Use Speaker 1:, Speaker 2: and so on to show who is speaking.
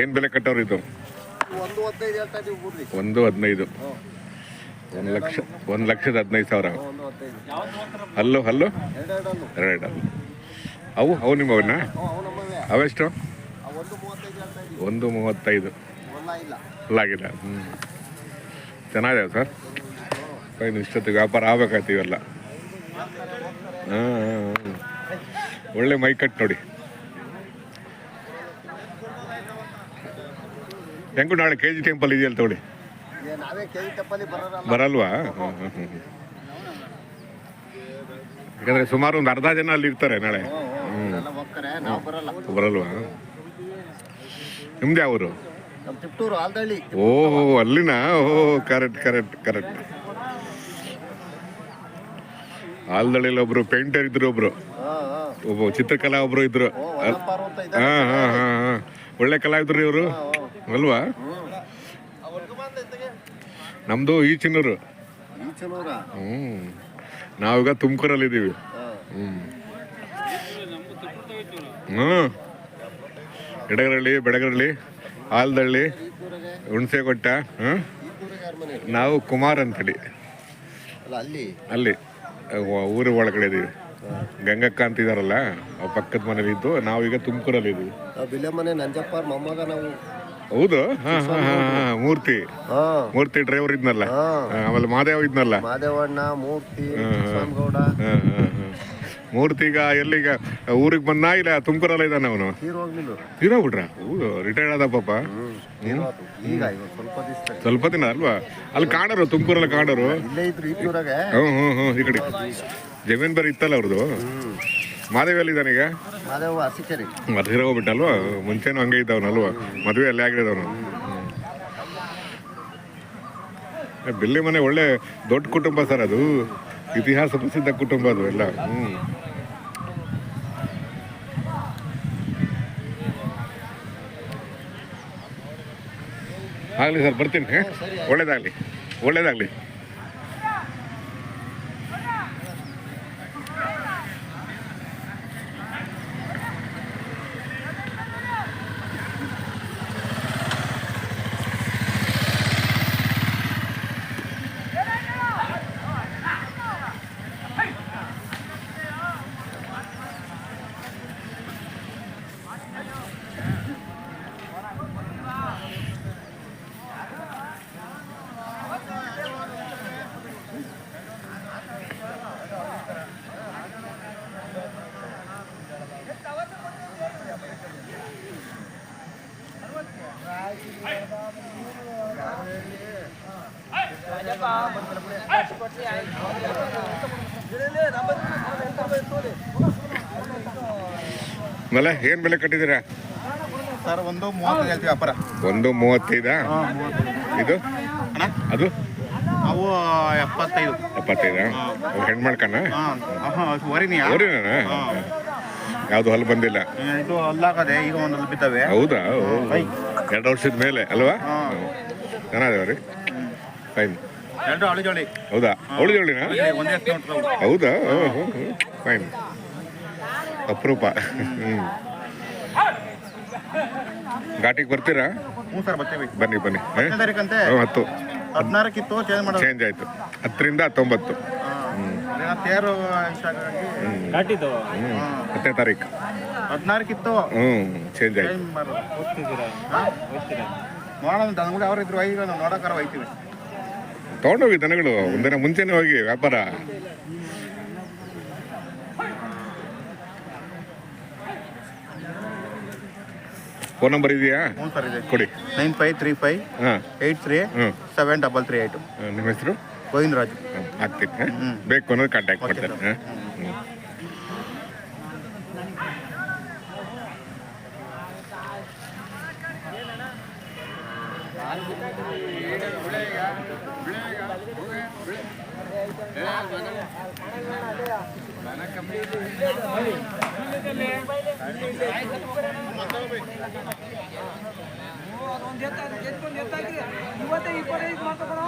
Speaker 1: ಏನು ಬೆಲೆ ಕಟ್ಟೋರು ಇದು?
Speaker 2: ಒಂದು ಹದಿನೈದು
Speaker 1: ಒಂದ್ ಲಕ್ಷ ಒಂದು ಲಕ್ಷದ ಹದಿನೈದು ಸಾವಿರ. ಹಲ್ಲು ಹಲ್ಲು? ಎರಡು ಹಲ್ಲು ಅವು ಅವು ನಿಮ್ಮವನ್ನ? ಅವೆಷ್ಟು?
Speaker 2: ಒಂದು ಮೂವತ್ತೈದು ಅಲ್ಲ ಆಗಿಲ್ಲ
Speaker 1: ಒಂದು
Speaker 2: ಇಲ್ಲ.
Speaker 1: ಅಲ್ಲಾಗಿದೆ ಹ್ಞೂ ಚೆನ್ನಾಗಿದೆ ಸರ್? ಇನ್ನು ಇಷ್ಟೊತ್ತಿಗೆ ವ್ಯಾಪಾರ ಆಗ್ಬೇಕಾಯ್ತಿವೆಲ್ಲ ಇವೆಲ್ಲ. ಹಾಂ ಹಾಂ ಒಳ್ಳೆ ಮೈ ಕಟ್ ನೋಡಿ. ಹೆಂಗು ನಾಳೆ ಕೆ ಜಿ ಟೆಂಪಲ್ ಇದೆಯಲ್ಲ ತಗೊಳ್ಳಿ. ಬರಲ್ವಾ? ಯಾಕಂದ್ರೆ ಸುಮಾರು ಒಂದು ಅರ್ಧ ಜನ ಅಲ್ಲಿ ಇರ್ತಾರೆ ನಾಳೆ. ಬರಲ್ವಾ? ನಿಮ್ದು
Speaker 2: ಅವರು
Speaker 1: ಓಹೋ ಅಲ್ಲಿನ? ಓಹೋ ಕರೆಕ್ಟ್ ಕರೆಕ್ಟ್ ಕರೆಕ್ಟ್ ಆಲ್ದಳ್ಳಿಲಿ ಒಬ್ರು ಪೇಂಟರ್ ಇದ್ರು ಒಬ್ರು. ಒಬ್ಬ ಚಿತ್ರಕಲಾ ಒಬ್ರು ಇದ್ರು. ಹಾ ಹಾ ಹಾ ಹಾ. ಒಳ್ಳೆ ಕಲಾವಿದ್ರು ಇವರು. ಅಲ್ವಾ? ನಮ್ದು ಈಚಿನೂರು.
Speaker 2: ಹ್ಞೂ
Speaker 1: ಹ್ಮ್. ನಾವೀಗ ತುಮಕೂರಲ್ಲಿ ಇದ್ದೀವಿ ಹ್ಞೂ ಎಡಗರಳ್ಳಿ ಬೆಡಗರಳ್ಳಿ ಆಲ್ದಳ್ಳಿ
Speaker 2: ಹುಣಸೆಕೊಟ್ಟ ಹ್ಞೂ
Speaker 1: ನಾವು ಕುಮಾರ್ ಅಂತೇಳಿ.
Speaker 2: ಅಲ್ಲಿ ಅಲ್ಲಿ?
Speaker 1: ಊರ ಒಳಗಡೆ ಇದೀವಿ. ಗಂಗಕ್ಕ ಅಂತ ಇದಾರಲ್ಲ ಆ ಪಕ್ಕದ ಮನೇಲಿ ಇದ್ದು ನಾವೀಗ ತುಮಕೂರಲ್ಲಿ
Speaker 2: ಬಿಲೆ ಮನೆ ನಂಜಪ್ಪ ಅವ್ರ ಮೊಮ್ಮಗ ನಾವು.
Speaker 1: ಹೌದು? ಹಾ ಹಾ ಹಾ ಹಾ ಮೂರ್ತಿ.
Speaker 2: ಆ
Speaker 1: ಮೂರ್ತಿ ಡ್ರೈವರ್ ಇದ್ನಲ್ಲ.
Speaker 2: ಹಾ,
Speaker 1: ಆಮೇಲೆ ಮಾದೇವ್ ಇದ್ನಲ್ಲ.
Speaker 2: ಮಾದೇವಣ್ಣ ಮೂರ್ತಿ ಸ್ವಾಮಿಗೌಡ
Speaker 1: ಹಾ, ಹಾ, ಹಾ. ಮೂರ್ತಿ ಈಗ ಎಲ್ಲಿಗ ಊರಿಗೆ ಬಂದ ಇಲ್ಲ ತುಮಕೂರಲ್ಲ ಇದ್ದಾನೆ ಅವನು? ತೀರೋಗ್ಬಿಟ್ರ? ಹೌದು ರಿಟೈರ್ಡ್ ಆದ ಪಾಪ
Speaker 2: ಸ್ವಲ್ಪ
Speaker 1: ದಿನ ಅಲ್ವಾ? ಅಲ್ಲಿ ಕಾಣರು ತುಮಕೂರಲ್ಲಿ ಕಾಣರು
Speaker 2: ಹ್ಮ್ ಹ್ಮ್ ಹ್ಮ್
Speaker 1: ಹ್ಞೂ ಹ್ಞೂ ಹ್ಞೂ ಈ ಕಡೆ. ಜಮೀನ್ ಬರ್ ಇತ್ತಲ್ಲ ಅವ್ರದ್ದು ಮಾದೇವ್ ಎಲ್ಲಿದ್ದಾನೆ ಈಗ?
Speaker 2: ಮದುವೆ
Speaker 1: ಹೋಗ್ಬಿಟ್ಟಲ್ವಾ ಮುಂಚೆನೂ ಹಂಗೆ ಇದ್ದವನಲ್ವಾ ಮದುವೆ ಅಲ್ಲಿ ಆಗಿರೋದವನು. ಬಿಲ್ಲಿ ಮನೆ ಒಳ್ಳೆ ದೊಡ್ಡ ಕುಟುಂಬ ಸರ್ ಅದು. ಇತಿಹಾಸ ಪ್ರಸಿದ್ಧ ಕುಟುಂಬ ಅದು ಎಲ್ಲ. ಹ್ಮ್. ಆಗಲಿ ಸರ್ ಬರ್ತೀನಿ. ಒಳ್ಳೇದಾಗಲಿ. ಒಳ್ಳೇದಾಗಲಿ. ಆಮೇಲೆ ಏನು ಬೆಲೆ ಕಟ್ಟಿದ್ದೀರಾ?
Speaker 3: ಸರ್ ಒಂದು ಮೂವತ್ತೈದು ಹೇಳ್ತೀವಿ ವ್ಯಾಪಾರ.
Speaker 1: ಒಂದು ಮೂವತ್ತೈದಾ? ಇದು? ಅದು?
Speaker 3: ಅವು ಎಪ್ಪತ್ತೈದು.
Speaker 1: ಎಪ್ಪತ್ತೈದಾ? ಹೆಣ್ಮಳ್ಕನ
Speaker 3: ಹಾಂ ಹಾಂ ವರಿನಿ
Speaker 1: ಅವರೇನ ಯಾವುದು ಹಲ್ಲು ಬಂದಿಲ್ಲ?
Speaker 3: ಇದು ಅಲ್ಲಾಗದೆ ಈಗ ಒಂದು ಬಿದ್ದಾವೆ.
Speaker 1: ಹೌದಾ? ಎರಡು ವರ್ಷದ ಮೇಲೆ ಅಲ್ವಾ? ಚೆನ್ನಾಗಿದೆ ರೀ. ಫೈನ್.
Speaker 3: ಎರಡು ಜೋಳಿ
Speaker 1: ಹೌದಾ? ಅವಳು ಜೋಳಿನ
Speaker 3: ಒಂದೇ ನೋಡ್ತಾವು
Speaker 1: ಹೌದಾ. ಫೈನ್ ಅಪರೂಪ. ಹ್ಞೂ ಘಾಟಿಗೆ ಬರ್ತೀರಾ?
Speaker 3: ಹ್ಞೂ ಸರ್ ಬರ್ತೀವಿ.
Speaker 1: ಬನ್ನಿ ಬನ್ನಿ.
Speaker 3: ತಾರೀಕಂತೆ.
Speaker 1: ಹತ್ತು.
Speaker 3: ಹದಿನಾರಕ್ಕಿತ್ತು ಚೇಂಜ್ ಮಾಡೋದು.
Speaker 1: ಚೇಂಜ್ ಆಯಿತು. ಹತ್ತರಿಂದ ಹತ್ತೊಂಬತ್ತು.
Speaker 3: ತೇರು
Speaker 4: ಘಾಟಿದು?
Speaker 1: ಹ್ಞೂ ಹತ್ತನೇ ತಾರೀಕು.
Speaker 3: ಹದಿನಾರಕ್ಕಿತ್ತು
Speaker 1: ಹ್ಞೂ ಚೇಂಜ್ ಆಯ್ತು.
Speaker 3: ಮಾಡೋದು. ಅವ್ರು ಇದ್ರು ಐದು ನಾವು ನೋಡೋಕಾರ ಒಯ್ತೀವಿ
Speaker 1: ತೊಗೊಂಡೋಗಿ ದನಗಳು ಒಂದಿನ ಮುಂಚೆನೆ ಹೋಗಿ ವ್ಯಾಪಾರ. ಫೋನ್ ನಂಬರ್ ಇದೆಯಾ?
Speaker 3: ಹ್ಞೂ ಸರ್ ಇದೆ.
Speaker 1: ಕೊಡಿ.
Speaker 3: ನೈನ್ ಫೈವ್ ತ್ರೀ ಫೈವ್
Speaker 1: ಹಾಂ.
Speaker 3: ಏಯ್ಟ್ ತ್ರೀ
Speaker 1: ಹ್ಞೂ
Speaker 3: ಸೆವೆನ್ ಡಬಲ್ ತ್ರೀ ಏಯ್ಟು.
Speaker 1: ನಿಮ್ಮ ಹೆಸರು?
Speaker 3: ಗೋವಿಂದರಾಜು.
Speaker 1: ರಾಜು ಹಾಂ? ಬೇಕು ಅನ್ನೋದು ಕಾಂಟ್ಯಾಕ್ಟ್ ಮಾಡ್ತಾರೆ. ಹಾಂ.
Speaker 5: ಇವತ್ತೇ ಇಪ್ಪತ್ತೈದು ಮಾತಾಡೋಣ